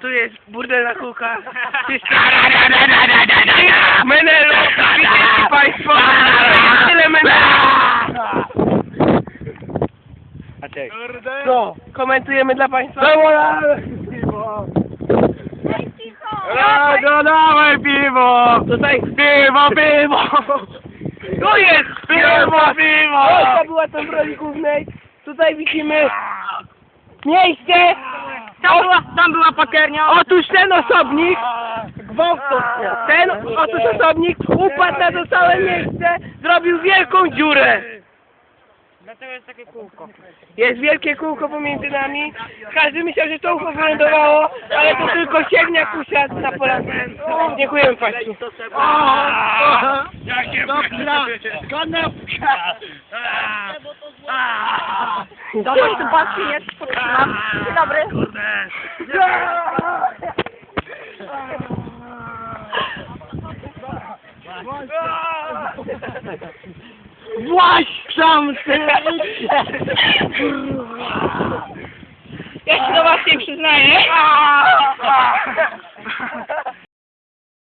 Tu jest burdel na kółkach. Menelu, widzicie państwo? Tyle menelu. A? Co? Komentujemy dla państwa? No, no dawaj piwo! Tutaj Piwo, piwo! Tu jest Piwo, piwo! Polska była tam w roli głównej. Tutaj widzimy miejsce. Tam była, tam była pakernia. Otóż ten osobnik, ten otóż osobnik upadł na to całe miejsce, zrobił wielką dziurę. Dlatego jest takie kółko. Jest wielkie kółko pomiędzy nami. Każdy myślał, że to ucho wylądowało, ale to tylko siewniak usiadł na polance. Dziękujemy Państwu. Jakie Dobra, konopka! Zobacz, tu patrzcie, jest podtrzymam. Dzień dobry. Właś sam ty! Ja się do was nie przyznaję.